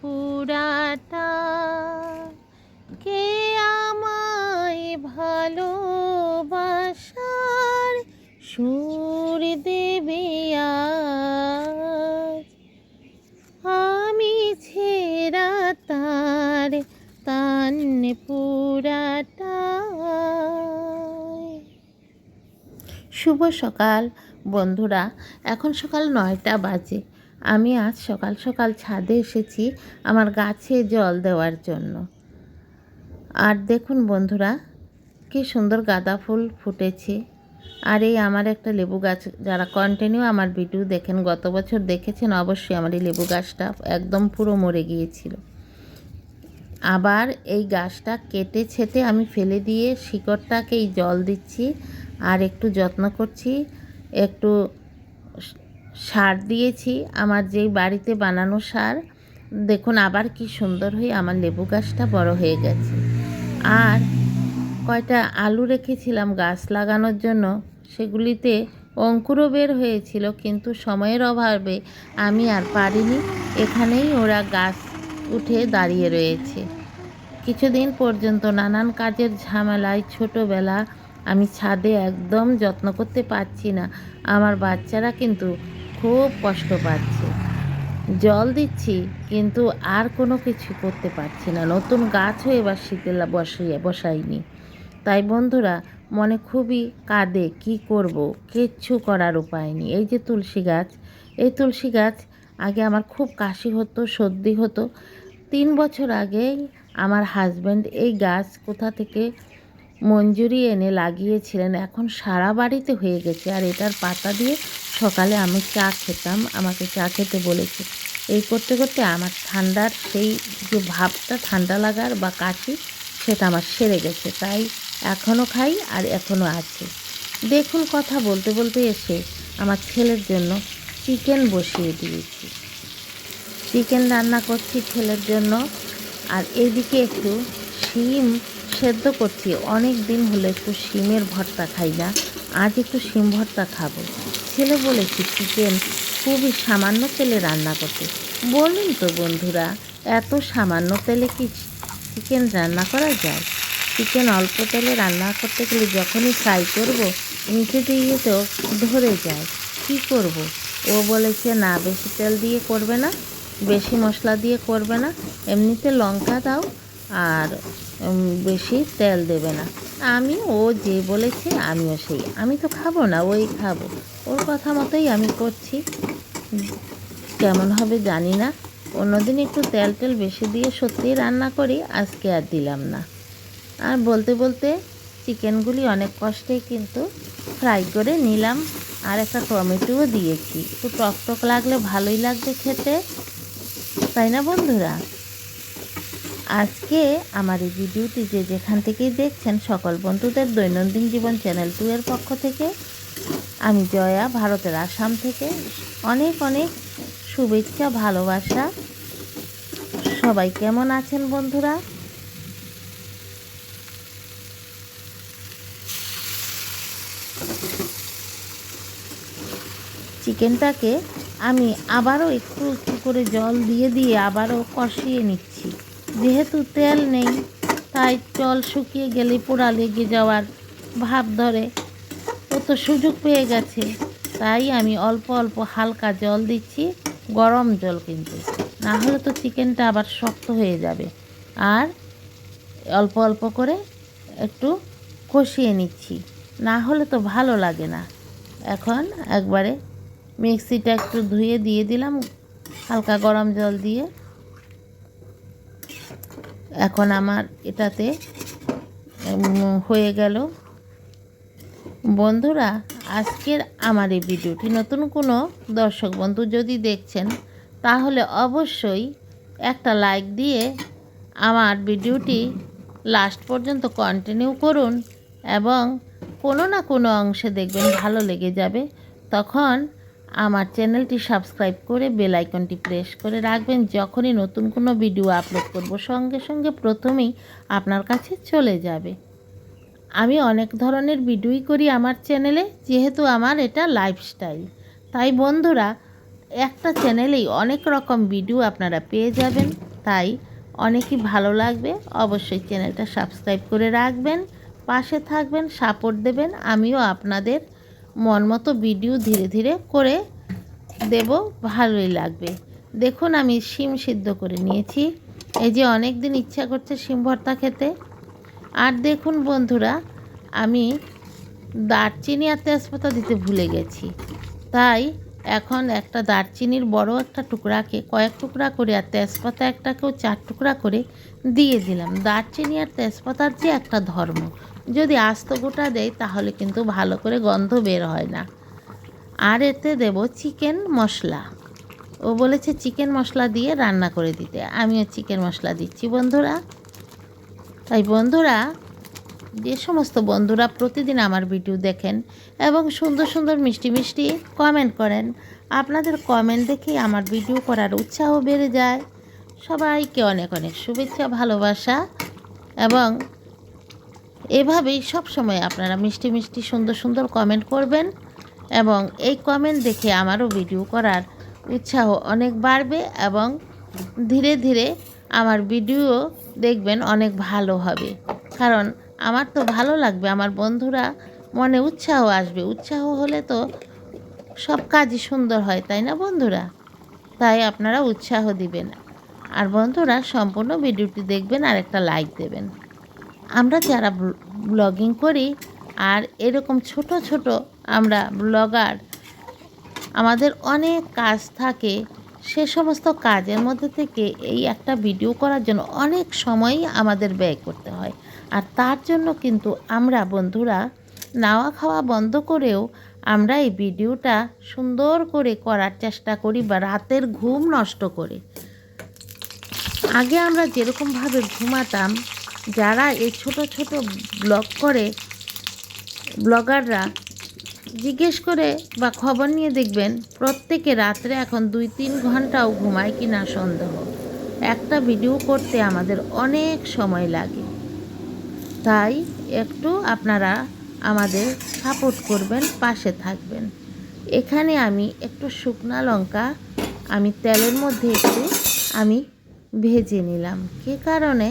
পুরাটা কে আমায় ভালোবাসার সুর দেবে আমি ছেড়া তার তান পুরাটা শুভ সকাল বন্ধুরা, এখন সকাল নয়টা বাজে। আমি আজ সকাল সকাল ছাদে এসেছি আমার গাছে জল দেওয়ার জন্য। আর দেখুন বন্ধুরা, কি সুন্দর গাঁদা ফুল ফুটেছে। আর এই আমার একটা লেবু গাছ, যারা কন্টিনিউ আমার ভিডিও দেখেন, গত বছর দেখেছেন অবশ্যই আমার এই লেবু গাছটা একদম পুরো মরে গিয়েছিল। আবার এই গাছটা কেটে ছেটে আমি ফেলে দিয়ে শিকড়টাকেই জল দিচ্ছি আর একটু যত্ন করছি, একটু সার দিয়েছি, আমার যেই বাড়িতে বানানো সার, দেখুন আবার কি সুন্দর হয়ে আমার লেবু গাছটা বড় হয়ে গেছে। আর কয়টা আলু রেখেছিলাম গাছ লাগানোর জন্য, সেগুলিতে অঙ্কুরও বের হয়েছিল, কিন্তু সময়ের অভাবে আমি আর পারিনি, এখানেই ওরা গাছ উঠে দাঁড়িয়ে রয়েছে। কিছুদিন পর্যন্ত নানান কাজের ঝামেলায় ছোটোবেলা আমি ছাদে একদম যত্ন করতে পারছি না, আমার বাচ্চারা কিন্তু খুব কষ্ট পাচ্ছে। জল দিচ্ছি, কিন্তু আর কোনো কিছু করতে পারছি না। নতুন গাছও এবার শীতে বসাই, বসাইনি। তাই বন্ধুরা, মনে খুবই কাঁদে, কি করব? কিচ্ছু করার উপায় নেই। এই যে তুলসী গাছ, এই তুলসী গাছ আগে আমার খুব কাশি হতো, সর্দি হতো। তিন বছর আগেই আমার হাজব্যান্ড এই গাছ কোথা থেকে মঞ্জুরি এনে লাগিয়েছিলেন, এখন সারা বাড়িতে হয়ে গেছে। আর এটার পাতা দিয়ে সকালে আমি চা খেতাম, আমাকে চা খেতে বলেছে। এই করতে করতে আমার ঠান্ডার সেই যে ভাবটা, ঠান্ডা লাগার বা কাশি, সেটা আমার সেরে গেছে। তাই এখনও খাই আর এখনও আছে। দেখুন কথা বলতে বলতে এসে আমার ছেলের জন্য চিকেন বসিয়ে দিয়েছি। চিকেন রান্না করছি ছেলের জন্য। আর এদিকে একটু শিম সেদ্ধ করছি। অনেক দিন হলো একটু শিমের ভর্তা খাই না। আজ একটু শিম ভর্তা খাব। ছেলে বলেছি চিকেন খুবই সামান্য তেলে রান্না করতে। বলুন তো বন্ধুরা, এত সামান্য তেলে কি চিকেন রান্না করা যায়? চিকেন অল্প তেলে রান্না করতে গেলে যখনই ফ্রাই করব নিচে দিয়ে তো ধরে যায়। কি করব? ও বলেছে, না, বেশি তেল দিয়ে করবে না, বেশি মশলা দিয়ে করবে না, এমনিতে লঙ্কা দাও আর বেশি তেল দেবে না। আমি, ও যে বলেছে, আমিও সেই। আমি তো খাব না, ওই খাব। ওর কথা মতোই আমি করছি। কেমন হবে জানি না। অন্যদিন একটু তেল টেল বেশি দিয়ে সত্যিই রান্না করি, আজকে আর দিলাম না। আর বলতে বলতে চিকেনগুলি অনেক কষ্টেই কিন্তু ফ্রাই করে নিলাম, আর একটা টমেটোও দিয়েছি। একটু টক টক লাগলে ভালোই লাগবে খেতে, তাই না বন্ধুরা? আজকে আমার এই ভিডিওটি যে যেখান থেকেই দেখছেন সকল বন্ধুদের দৈনন্দিন জীবন চ্যানেল টু এর পক্ষ থেকে আমি জয়া, ভারতের আসাম থেকে। অনেক অনেক শুভেচ্ছা, ভালোবাসা। সবাই কেমন আছেন বন্ধুরা? চিকেনটাকে আমি আবারও একটু একটু করে জল দিয়ে দিয়ে আবারও কষিয়ে নিচ্ছি। যেহেতু তেল নেই, তাই জল শুকিয়ে গেলে পোড়া লেগে যাওয়ার ভাব ধরে। তো সুযোগ পেয়ে গেছে, তাই আমি অল্প অল্প হালকা জল দিচ্ছি, গরম জল কিন্তু। না হলে তো চিকেনটা আবার শক্ত হয়ে যাবে। আর অল্প অল্প করে একটু কষিয়ে নিচ্ছি। না হলে তো ভালো লাগে না। এখন একবারে মিক্সিটা একটু ধুয়ে দিয়ে দিলাম, হালকা গরম জল দিয়ে। এখন আমার এটাতে হয়ে গেল বন্ধুরা, আজকের আমার এই ভিডিওটি নতুন কোনো দর্শক বন্ধু যদি দেখছেন, তাহলে অবশ্যই একটা লাইক দিয়ে আমার ভিডিওটি লাস্ট পর্যন্ত কন্টিনিউ করুন এবং কোনো না কোনো অংশে দেখবেন ভালো লেগে যাবে। তখন আমার চ্যানেলটি সাবস্ক্রাইব করে বেল আইকনটি প্রেস করে রাখবেন। যখনই নতুন কোনো ভিডিও আপলোড করব, সঙ্গে সঙ্গে প্রথমেই আপনার কাছে চলে যাবে। আমি অনেক ধরনের ভিডিওই করি আমার চ্যানেলে, যেহেতু আমার এটা লাইফস্টাইল তাই বন্ধুরা, একটা চ্যানেলেই অনেক রকম ভিডিও আপনারা পেয়ে যাবেন। তাই অনেকই ভালো লাগবে। অবশ্যই চ্যানেলটা সাবস্ক্রাইব করে রাখবেন, পাশে থাকবেন সাপোর্ট দেবেন। আমিও আপনাদের মন মতো ভিডিও ধীরে ধীরে করে দেব, ভালোই লাগবে। দেখুন, আমি শিম সিদ্ধ করে নিয়েছি। এই যে অনেক দিন ইচ্ছা করছে শিম ভর্তা খেতে। আর দেখুন বন্ধুরা, আমি দারচিনি আর তেজপাতা দিতে ভুলে গেছি। তাই এখন একটা দারচিনির বড় একটা টুকরাকে কয়েক টুকরা করে আর তেজপাতা একটাকেও চার টুকরা করে দিয়ে দিলাম। দারচিনি আর তেজপাতার যে একটা ধর্ম, যদি আস্ত গোটা দেয় তাহলে কিন্তু ভালো করে গন্ধ বের হয় না। আর এতে দেব চিকেন মশলা। ও বলেছে, চিকেন মশলা দিয়ে রান্না করে দিতে। আমিও চিকেন মশলা দিচ্ছি বন্ধুরা। তাই বন্ধুরা, যে সমস্ত বন্ধুরা প্রতিদিন আমার ভিডিও দেখেন এবং সুন্দর সুন্দর মিষ্টি মিষ্টি কমেন্ট করেন, আপনাদের কমেন্ট দেখেই আমার ভিডিও করার উৎসাহ বেড়ে যায়। সবাইকে অনেক অনেক শুভেচ্ছা, ভালোবাসা এবং এভাবেই সব সময় আপনারা মিষ্টি মিষ্টি, সুন্দর সুন্দর কমেন্ট করবেন এবং এই কমেন্ট দেখে আমারও ভিডিও করার উৎসাহ অনেক বাড়বে এবং ধীরে ধীরে আমার ভিডিও দেখবেন অনেক ভালো হবে। কারণ আমার তো ভালো লাগবে, আমার বন্ধুরা মনে উৎসাহ আসবে। উৎসাহ হলে তো সব কাজই সুন্দর হয়, তাই না বন্ধুরা? তাই আপনারা উৎসাহ দিবেন। আর বন্ধুরা, সম্পূর্ণ ভিডিওটি দেখবেন, আর একটা লাইক দেবেন। আমরা যারা ব্লগিং করি, আর এরকম ছোট ছোট আমরা ব্লগার আমাদের অনেক কাজ থাকে। সে সমস্ত কাজের মধ্যে থেকে এই একটা ভিডিও করার জন্য অনেক সময়ই আমাদের ব্যয় করতে হয়। আর তার জন্য কিন্তু আমরা বন্ধুরা নাওয়া খাওয়া বন্ধ করেও আমরা এই ভিডিওটা সুন্দর করে করার চেষ্টা করি বা রাতের ঘুম নষ্ট করে। আগে আমরা যেরকমভাবে ঘুমাতাম, যারা এই ছোট ছোট ব্লগ করে, ব্লগাররা জিজ্ঞেস করে বা খবর নিয়ে দেখবেন প্রত্যেকে রাত্রে এখন দুই তিন ঘন্টাও ঘুমায় কি না সন্দেহ। একটা ভিডিও করতে আমাদের অনেক সময় লাগে। তাই একটু আপনারা আমাদের সাপোর্ট করবেন, পাশে থাকবেন। এখানে আমি একটু শুকনা লঙ্কা, আমি তেলের মধ্যে একটু আমি ভেজে নিলাম। কী কারণে?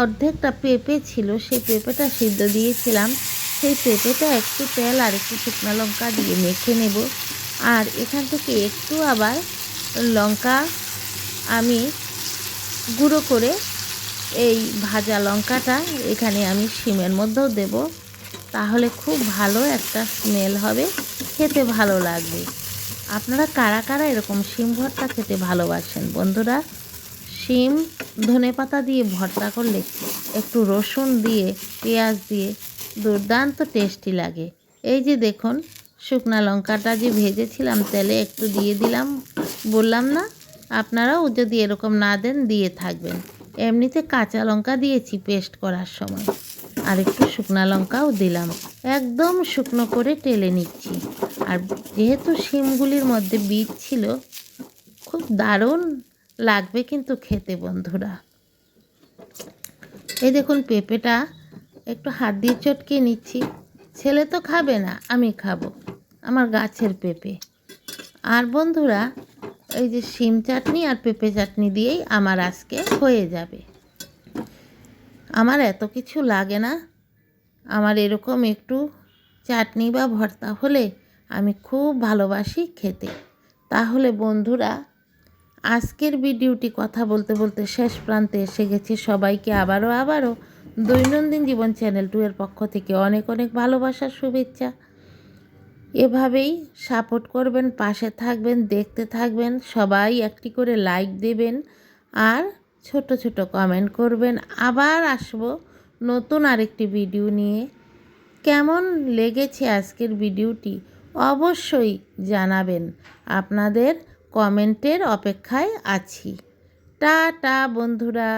অর্ধেকটা পেঁপে ছিল সেই পেঁপেটা সিদ্ধ দিয়েছিলাম। সেই পেঁপেটা একটু তেল আর একটু শুকনো লঙ্কা দিয়ে মেখে নেব। আর এখান থেকে একটু আবার লঙ্কা আমি গুঁড়ো করে এই ভাজা লঙ্কাটা এখানে আমি শিমের মধ্যেও দেব। তাহলে খুব ভালো একটা স্মেল হবে, খেতে ভালো লাগবে। আপনারা কারা কারা এরকম শিম ভর্তা খেতে ভালোবাসেন? বন্ধুরা, শিম ধনে পাতা দিয়ে ভর্তা করলে একটু রসুন দিয়ে, পেঁয়াজ দিয়ে দুর্দান্ত টেস্টি লাগে। এই যে দেখুন, শুকনা লঙ্কাটা যে ভেজেছিলাম, তেলে একটু দিয়ে দিলাম। বললাম না, আপনারাও যদি এরকম না দেন, দিয়ে থাকবেন। এমনিতে কাঁচা লঙ্কা দিয়েছি পেস্ট করার সময়। আর একটু শুকনা লঙ্কাও দিলাম। একদম শুকনো করে টেলে নিচ্ছি। আর যেহেতু শিমগুলির মধ্যে বীজ ছিল, খুব দারুণ লাগবে কিন্তু খেতে বন্ধুরা। এই দেখুন পেঁপেটা একটু হাত দিয়ে চটকে নিচ্ছি। ছেলে তো খাবে না, আমি খাব। আমার গাছের পেঁপে। আর বন্ধুরা, এই যে শিম চাটনি আর পেঁপে চাটনি দিয়েই আমার আজকে হয়ে যাবে। আমার এত কিছু লাগে না। আমার এরকম একটু চাটনি বা ভর্তা হলে আমি খুব ভালোবাসি খেতে। তাহলে বন্ধুরা, আজকের ভিডিওটি কথা বলতে বলতে শেষ প্রান্তে এসে গেছে। সবাইকে আবারও আবারও দৈনন্দিন জীবন চ্যানেল টু এর পক্ষ থেকে অনেক অনেক ভালোবাসার শুভেচ্ছা। এভাবেই সাপোর্ট করবেন, পাশে থাকবেন, দেখতে থাকবেন, সবাই একটি করে লাইক দেবেন আর ছোট ছোট কমেন্ট করবেন। আবার আসব নতুন আরেকটি ভিডিও নিয়ে। কেমন লেগেছে আজকের ভিডিওটি অবশ্যই জানাবেন। আপনাদের কমেন্টের অপেক্ষায় আছি। টা টা বন্ধুরা।